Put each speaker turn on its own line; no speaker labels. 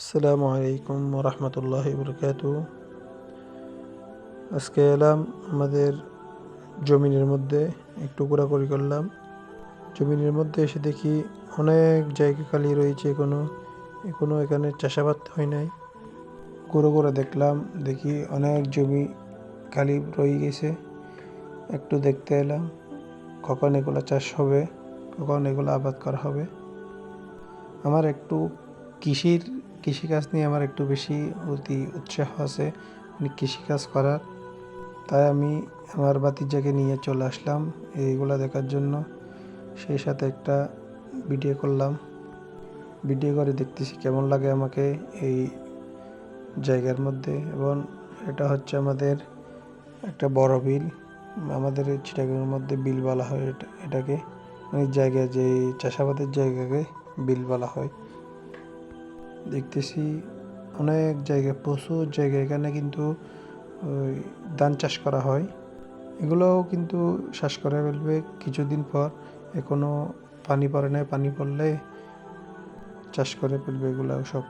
আসসালামু আলাইকুম রহমতুল্লাহ বরকাত আজকে এলাম আমাদের জমিনের মধ্যে, একটু ঘোরাঘুরি করলাম। জমিনের মধ্যে এসে দেখি অনেক জায়গা খালি রয়েছে এখনও এখনও এখানে চাষাবাদ হয় নাই। ঘুরে ঘুরে দেখলাম, দেখি অনেক জমি খালি রয়ে গেছে। একটু দেখতে এলাম, কখন এগুলো চাষ হবে, কখন এগুলো আবাদ করা হবে। আমার একটু কৃষির কৃষিকাজ নিয়ে আমার একটু বেশি অতি উৎসাহ আছে মানে কৃষিকাজ করার। তাই আমি আমার বাতিজাকে নিয়ে চলে আসলাম এইগুলো দেখার জন্য। সেই সাথে একটা ভিডিও করলাম। ভিডিও করে দেখতেছি কেমন লাগে আমাকে এই জায়গার মধ্যে এবং এটা হচ্ছে আমাদের একটা বড় বিল। আমাদের চিটাগাংয়ের মধ্যে বিল বলা হয় এটা, এটাকে। মানে জায়গা যে চাষাবাদের জায়গাকে বিল বলা হয়। দেখতেছি অনেক জায়গায়, প্রচুর জায়গায়। এখানে কিন্তু, ওই ধান চাষ করা হয়। এগুলোও কিন্তু শ্বাস করে ফেলবে কিছুদিন পর। এখনও পানি পড়ে নাই, পানি পড়লে চাষ করে ফেলবে এগুলো সব।